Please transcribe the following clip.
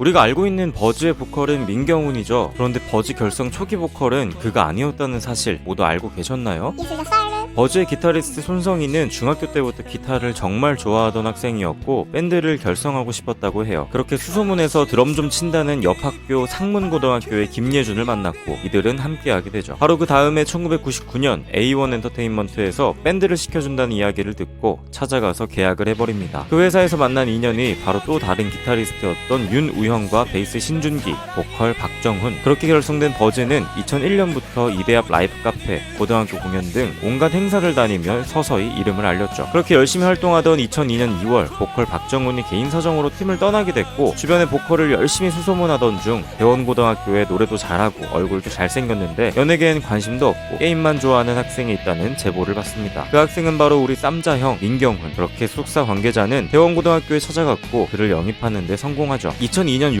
우리가 알고 있는 버즈의 보컬은 민경훈이죠. 그런데 버즈 결성 초기 보컬은 그가 아니었다는 사실 모두 알고 계셨나요? 버즈의 기타리스트 손성희는 중학교 때부터 기타를 정말 좋아하던 학생이었고 밴드를 결성하고 싶었다고 해요. 그렇게 수소문에서 드럼 좀 친다는 옆 학교 상문고등학교의 김예준을 만났고 이들은 함께하게 되죠. 바로 그 다음에 1999년 A1 엔터테인먼트에서 밴드를 시켜준다는 이야기를 듣고 찾아가서 계약을 해버립니다. 그 회사에서 만난 인연이 바로 또 다른 기타리스트였던 윤우형과 베이스 신준기, 보컬 박정훈 그렇게 결성된 버즈는 2001년부터 이대 앞 라이브 카페, 고등학교 공연 등 온갖 행사를 다니며 서서히 이름을 알렸죠. 그렇게 열심히 활동하던 2002년 2월 보컬 박정훈이 개인 사정으로 팀을 떠나게 됐고 주변에 보컬을 열심히 수소문하던 중 대원고등학교에 노래도 잘하고 얼굴도 잘생겼는데 연예계엔 관심도 없고 게임만 좋아하는 학생이 있다는 제보를 받습니다. 그 학생은 바로 우리 쌈자형 민경훈. 그렇게 숙사 관계자는 대원고등학교에 찾아갔고 그를 영입하는 데 성공하죠. 2002년